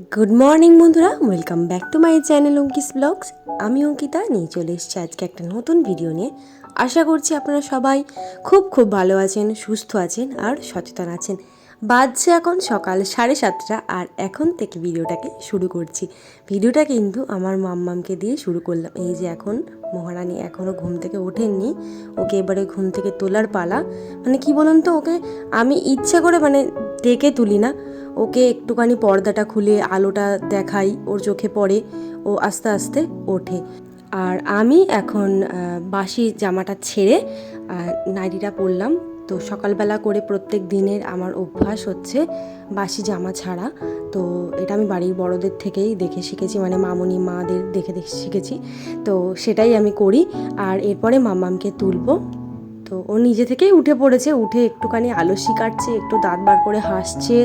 Good morning বন্ধুরা। Welcome back to my channel Ankis vlogs আমি অঙ্কিতা, নিয়ে চলে এসেছি আজকে একটা নতুন ভিডিও নিয়ে। আশা করছি আপনারা সবাই খুব খুব ভালো আছেন, সুস্থ আছেন আর সচেতন আছেন। বাজছে এখন সকাল সাড়ে সাতটা আর এখন থেকে ভিডিওটাকে শুরু করছি। ভিডিওটা কিন্তু আমার মাম্মামকে দিয়ে শুরু করলাম। এই যে এখন মহারানী এখনও ঘুম থেকে ওঠেননি। ওকে এবারে ঘুম থেকে তোলার পালা। মানে কি বলুন তো, ওকে আমি ইচ্ছে করে মানে ডেকে তুলি না। ওকে একটুখানি পর্দাটা খুলে, আলোটা দেখাই, ওর চোখে পড়ে, ও আস্তে আস্তে ওঠে। আর আমি এখন বাসি জামাটা ছেড়ে নাইটিটা পরলাম। তো সকালবেলা করে প্রত্যেক দিনের আমার অভ্যাস হচ্ছে বাসি জামা ছাড়া। তো এটা আমি বাড়ির বড়দের থেকেই দেখে শিখেছি মানে মামনি মাদের দেখে দেখে শিখেছি। তো সেটাই আমি করি, আর এরপরে মামামকে তুলবো। তো ও নিজে থেকেই উঠে পড়েছে, উঠে একটুখানি আলসি কাটছে একটু দাঁত বার করে হাসছে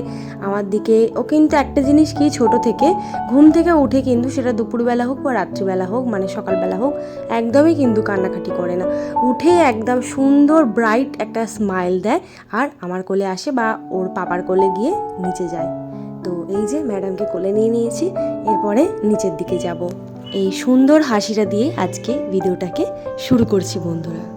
আমার দিকে। ও কিন্তু একটা জিনিস কি ছোট থেকে, ঘুম থেকে উঠে কিন্তু সেটা দুপুরবেলা হোক বা রাত্রিবেলা হোক মানে সকালবেলা হোক, একদমই কিন্তু কান্নাকাটি করে না। উঠে একদম সুন্দর ব্রাইট একটা স্মাইল দেয় আর আমার কোলে আসে বা ওর পাপার কোলে গিয়ে নিচে যায়। তো এই যে ম্যাডামকে কোলে নিয়ে নিয়েছি, এরপরে নিচের দিকে যাব। এই সুন্দর হাসিটা দিয়ে আজকে ভিডিওটাকে শুরু করছি বন্ধুরা।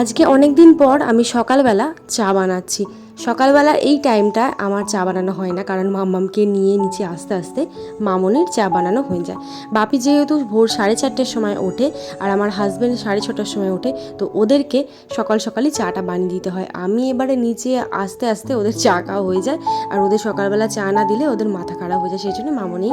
আজকে অনেক দিন পর আমি সকালবেলা চা বানাচ্ছি। সকালবেলা এই টাইমটা আমার চা বানানো হয় না, কারণ মাম্মামকে নিয়ে নিচে আস্তে আস্তে মামনের চা বানানো হয়ে যায়। বাপি যেহেতু ভোর সাড়ে চারটের সময় ওঠে আর আমার হাজব্যান্ড সাড়ে ছটার সময় ওঠে, তো ওদেরকে সকাল সকালই চাটা বানিয়ে দিতে হয়। আমি এবারে নিচে আস্তে আস্তে ওদের চা খাওয়া হয়ে যায় আর ওদের সকালবেলা চা না দিলে ওদের মাথা খারাপ হয়ে যায় সেই জন্য মামনি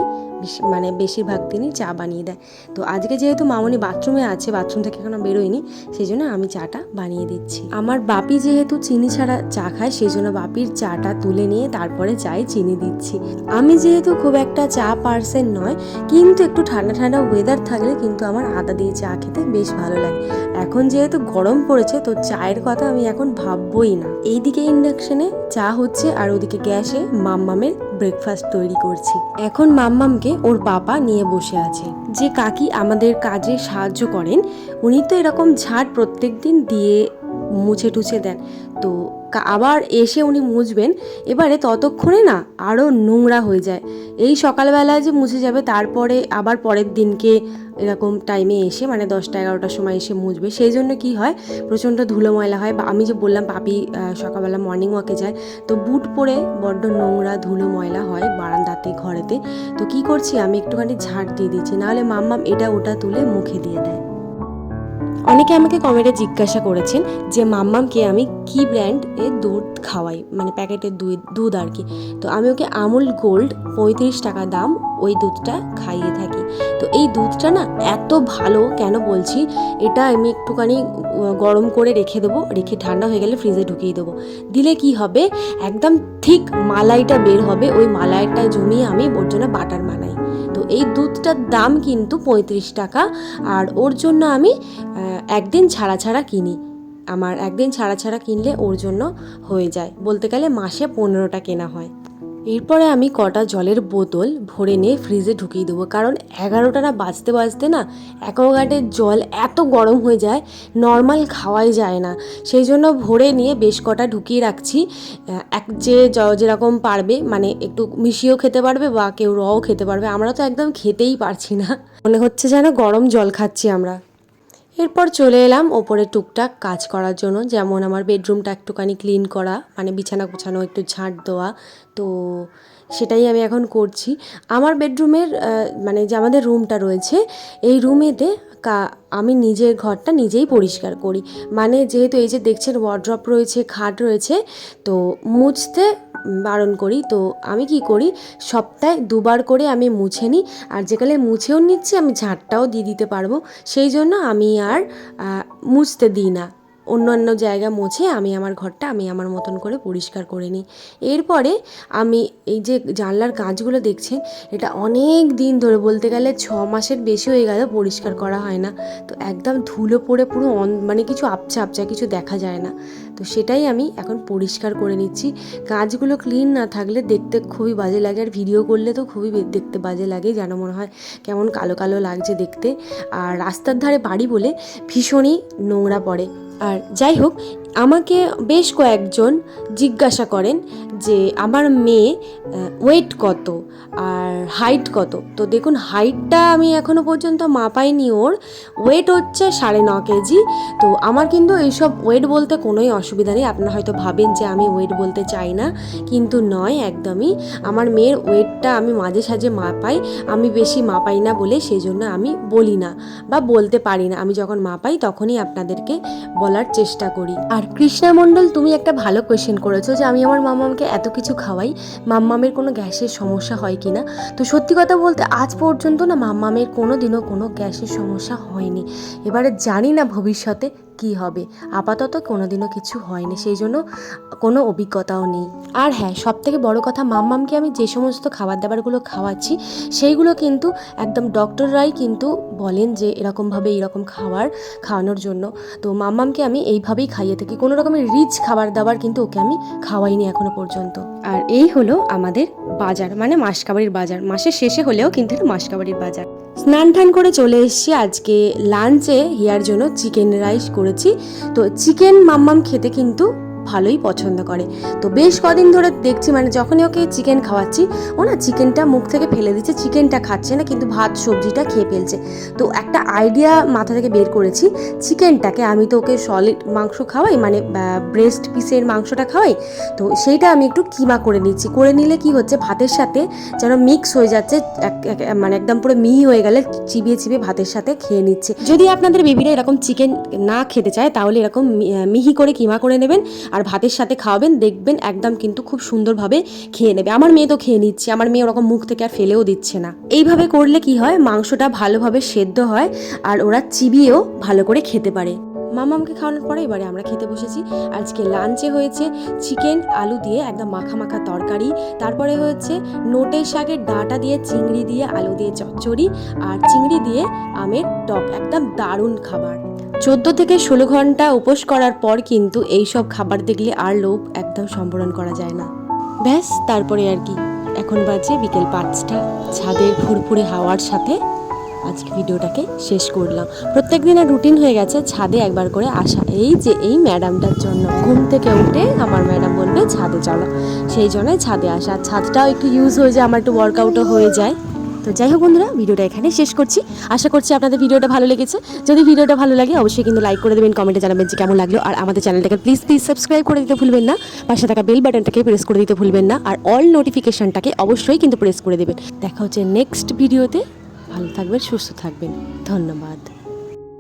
মানে বেশিরভাগ দিনই চা বানিয়ে দেয়। তো আজকে যেহেতু মামনি বাথরুমে আছে, বাথরুম থেকে এখনও বেরোয়নি সেই জন্য আমি চাটা বানিয়ে দিচ্ছি। আমার বাপি যেহেতু চিনি ছাড়া চা খায়, সেই জন্য বাপির চাটা তুলে নিয়ে তারপরে চায়ে চিনি দিচ্ছি। আমি যেহেতু খুব একটা চা পার্সেন নয়, কিন্তু একটু ঠান্ডা ঠান্ডা ওয়েদার থাকলে কিন্তু আমার আদা দিয়ে চা খেতে বেশ ভালো লাগে। এখন যেহেতু গরম পড়েছে, তো চায়ের কথা আমি এখন ভাববই না। এইদিকে ইন্ডাকশনে চা হচ্ছে আর ওদিকে গ্যাসে মাম্মামের ব্রেকফাস্ট তৈরি করছি। এখন মাম্মামকে ওর বাবা নিয়ে বসে আছে। যে কাকি আমাদের কাজে সাহায্য করেন, উনি তো এরকম ঝাড় প্রত্যেক দিন দিয়ে মুছে টুছে দেন। তো আবার এসে উনি মুছবেন। এবারে ততক্ষণে না আরও নোংরা হয়ে যায়। এই সকালবেলায় যে মুছে যাবে, তারপরে আবার পরের দিনকে এরকম টাইমে এসে মানে দশটা এগারোটার সময় এসে মুছবে। সেই জন্য কি হয়, প্রচণ্ড ধুলো ময়লা হয়। বা আমি যে বললাম, পাপি সকালবেলা মর্নিং ওয়াকে যায়, তো বুট পরে বড্ড নোংরা ধুলো ময়লা হয় বারান্দাতে, ঘরেতে। তো কি করছি, আমি একটুখানি ঝাড় দিয়ে দিচ্ছি। নাহলে মাম্মাম এটা ওটা তুলে মুখে দিয়ে দেয়। অনেকে আমাকে কমেন্টে জিজ্ঞাসা করেছেন যে, মাম্মামকে আমি কি ব্র্যান্ড এর দুধ খাওয়াই? মানে প্যাকেটের দুধ দুধ আর কি। তো আমি ওকে আমুল গোল্ড পঁয়ত্রিশ টাকা দাম ওই দুধটা খাইয়ে থাকি। তো এই দুধটা না এত ভালো, কেন বলছি? এটা আমি একটুখানি গরম করে রেখে দেবো, রেখে ঠান্ডা হয়ে গেলে ফ্রিজে ঢুকিয়ে দেবো। দিলে কি হবে? একদম ঠিক মালাইটা বের হবে, ওই মালাইটা জমিয়ে আমি ওর জন্য বাটার বানাই। এই দুধটার দাম কিন্তু পঁয়ত্রিশ টাকা আর ওর জন্য আমি একদিন ছাড়া ছাড়া কিনি। আমার একদিন ছাড়া ছাড়া কিনলে ওর জন্য হয়ে যায়। বলতে গেলে মাসে পনেরোটা কেনা হয়। এরপরে আমি কটা জলের বোতল ভরে নিয়ে ফ্রিজে ঢুকিয়ে দেবো। কারণ এগারোটা না বাজতে বাজতে না অ্যাকোয়াগার্ডের জল এত গরম হয়ে যায় নর্মাল খাওয়াই যায় না। সেই জন্য ভরে নিয়ে বেশ কটা ঢুকিয়ে রাখছি। এক যে যেরকম পারবে মানে একটু মিশিয়েও খেতে পারবে বা কেউ রও খেতে পারবে। আমরা তো একদম খেতেই পারছি না। মনে হচ্ছে যেন গরম জল খাচ্ছি আমরা। এরপর চলে এলাম ওপরে টুকটাক কাজ করার জন্য, যেমন আমার বেডরুমটা একটুখানি ক্লিন করা মানে বিছানা গোছানো, একটু ঝাঁট দেওয়া, তো সেটাই আমি এখন করছি। আমার বেডরুমের মানে যে আমাদের রুমটা রয়েছে, এই রুমেতে কা, আমি নিজের ঘরটা নিজেই পরিষ্কার করি। মানে যেহেতু এই যে দেখছেন ওয়ার্ড্রপ রয়েছে, খাট রয়েছে, তো মুছতে বারণ করি। তো আমি কি করি? সপ্তাহে দুবার করে আমি মুছে নিই। আর যেকালে মুছেও নিচ্ছি, আমি ঝাঁটটাও দিয়ে দিতে পারব। সেই জন্য আমি আর মুছতে দিই না। অন্য অন্য জায়গা মুছে আমি আমার ঘরটা আমি আমার মতন করে পরিষ্কার করে নিই। এরপরে আমি এই যে জানলার কাঁচগুলো দেখছেন, এটা অনেক দিন ধরে বলতে গেলে ছ মাসের বেশি হয়ে গেল পরিষ্কার করা হয় না। তো একদম ধুলো পড়ে পুরো মানে কিছু আপচা আপচা কিছু দেখা যায় না। তো সেটাই আমি এখন পরিষ্কার করে নিচ্ছি। কাঁচগুলো ক্লিন না থাকলে দেখতে খুবই বাজে লাগে আর ভিডিও করলে তো খুবই দেখতে বাজে লাগে যেন মনে হয় কেমন কালো কালো লাগছে দেখতে। আর রাস্তার ধারে বাড়ি বলে ভীষণই নোংরা পড়ে। আর যাই হোক আমাকে বেশ কয়েকজন জিজ্ঞাসা করেন যে আমার মেয়ে ওয়েট কত আর হাইট কত। তো দেখুন হাইটটা আমি এখনও পর্যন্ত মাপাইনি ওর। ওয়েট হচ্ছে সাড়ে ন কেজি। তো আমার কিন্তু এইসব ওয়েট বলতে কোনোই অসুবিধা নেই। আপনারা হয়তো ভাবেন যে আমি ওয়েট বলতে চাই না, কিন্তু নয় একদমই। আমার মেয়ের ওয়েটটা আমি মাঝে সাঝে মাপাই। আমি বেশি মাপাই না বলে সেই জন্য আমি বলি না বা বলতে পারি না। আমি যখন মাপাই তখনই আপনাদেরকে বলার চেষ্টা করি। আর কৃষ্ণা মণ্ডল, তুমি একটা ভালো কোয়েশ্চেন করেছ যে আমি আমার মাম্মামকে এত কিছু খাওয়াই মাম্মামের কোনো গ্যাসের সমস্যা হয় কি না তো সত্যি কথা বলতে আজ পর্যন্ত না মাম্মামের কোনো দিনও কোনো গ্যাসের সমস্যা হয়নি। এবারে জানি না ভবিষ্যতে কি হবে? আপাতত কোনোদিনও কিছু হয়নি সেই জন্য কোনো অভিজ্ঞতাও নেই। আর হ্যাঁ সব থেকে বড় কথা, মাম্মামকে আমি যে সমস্ত খাবার দাবারগুলো খাওয়াচ্ছি, সেইগুলো কিন্তু একদম ডক্টররাই কিন্তু বলেন যে এরকমভাবে এরকম খাবার খাওয়ানোর জন্য। তো মাম্মামকে আমি এইভাবেই খাইয়ে থাকি। কোনো রকমের রিচ খাবার দাবার কিন্তু ওকে আমি খাওয়াইনি এখনও পর্যন্ত। আর এই হলো আমাদের বাজার মানে মাসকাবাড়ির বাজার। মাসের শেষে হলেও কিন্তু এটা বাজার। স্নান টান করে চলে এসেছি। আজকে লাঞ্চে হিয়ার জন্য চিকেন রাইস করেছি। তো চিকেন মাম্মাম খেতে কিন্তু ভালোই পছন্দ করে। তো বেশ কদিন ধরে দেখছি মানে যখনই ওকে চিকেন খাওয়াচ্ছি, ও না চিকেনটা মুখ থেকে ফেলে দিচ্ছে চিকেনটা খাচ্ছে না, কিন্তু ভাত, সবজিটা খেয়ে ফেলছে। তো একটা আইডিয়া মাথা থেকে বের করেছি চিকেনটাকে আমি তো ওকে সলিড মাংস খাওয়াই মানে ব্রেস্ট পিসের মাংসটা খাওয়াই, তো সেইটা আমি একটু কিমা করে নিচ্ছি। করে নিলে কি হচ্ছে, ভাতের সাথে যেন মিক্স হয়ে যাচ্ছে মানে একদম পুরো মিহি হয়ে গেলে চিবিয়ে চিবিয়ে ভাতের সাথে খেয়ে নিচ্ছে। যদি আপনাদের বেবিরা এরকম চিকেন না খেতে চায়, তাহলে এরকম মিহি করে কিমা করে নেবেন। আর ভাতের সাথে খাওয়াবেন, দেখবেন একদম কিন্তু খুব সুন্দরভাবে খেয়ে নেবে। আমার মেয়ে তো খেয়ে নিচ্ছে, আমার মেয়ে ওরকম মুখ থেকে আর ফেলেও দিচ্ছে না। এইভাবে করলে কি হয়, মাংসটা ভালোভাবে সেদ্ধ হয় আর ওরা চিবিয়েও ভালো করে খেতে পারে। মামামকে খাওয়ানোর পরে এবারে আমরা খেতে বসেছি। আজকে লাঞ্চে হয়েছে চিকেন আলু দিয়ে একদম মাখা মাখা তরকারি, তারপরে হয়েছে নোটের শাকের ডাঁটা দিয়ে চিংড়ি দিয়ে আলু দিয়ে চচ্চড়ি, আর চিংড়ি দিয়ে আমের টক, একদম দারুণ খাবার। চোদ্দ থেকে ষোলো ঘণ্টা উপোস করার পর কিন্তু এই সব খাবার দেখলে আর লোভ একদম সম্বরণ করা যায় না। ব্যাস, তারপরে আর কি। এখন বাজে বিকেল পাঁচটা। ছাদের ফুরফুরে হাওয়ার সাথে আজকে ভিডিওটাকে শেষ করলাম। প্রত্যেক দিনের রুটিন হয়ে গেছে ছাদে একবার করে আসা। এই যে এই ম্যাডামটার জন্য। ঘুম থেকে উঠে আমার ম্যাডাম বলবে ছাদে চলো। সেই জন্য ছাদে আসা। ছাদটাও একটু ইউজ হয়ে যায়, আমার একটু ওয়ার্কআউটও হয়ে যায়। তো যাই হোক বন্ধুরা, ভিডিওটা এখানে শেষ করছি। আশা করছি আপনাদের ভিডিওটা ভালো লেগেছে। যদি ভিডিওটা ভালো লাগে, অবশ্যই কিন্তু লাইক করে দেবেন কমেন্টে জানাবেন যে কেমন লাগল। আর আমাদের চ্যানেলটাকে প্লিজ প্লিজ সাবস্ক্রাইব করে দিতে ভুলবেন না। পাশে থাকা বেল বাটনটাকে প্রেস করে দিতে ভুলবেন না। আর অল নোটিফিকেশনটাকে অবশ্যই কিন্তু প্রেস করে দেবেন। দেখা হচ্ছে নেক্সট ভিডিওতে ভালো থাকবেন, সুস্থ থাকবেন। ধন্যবাদ।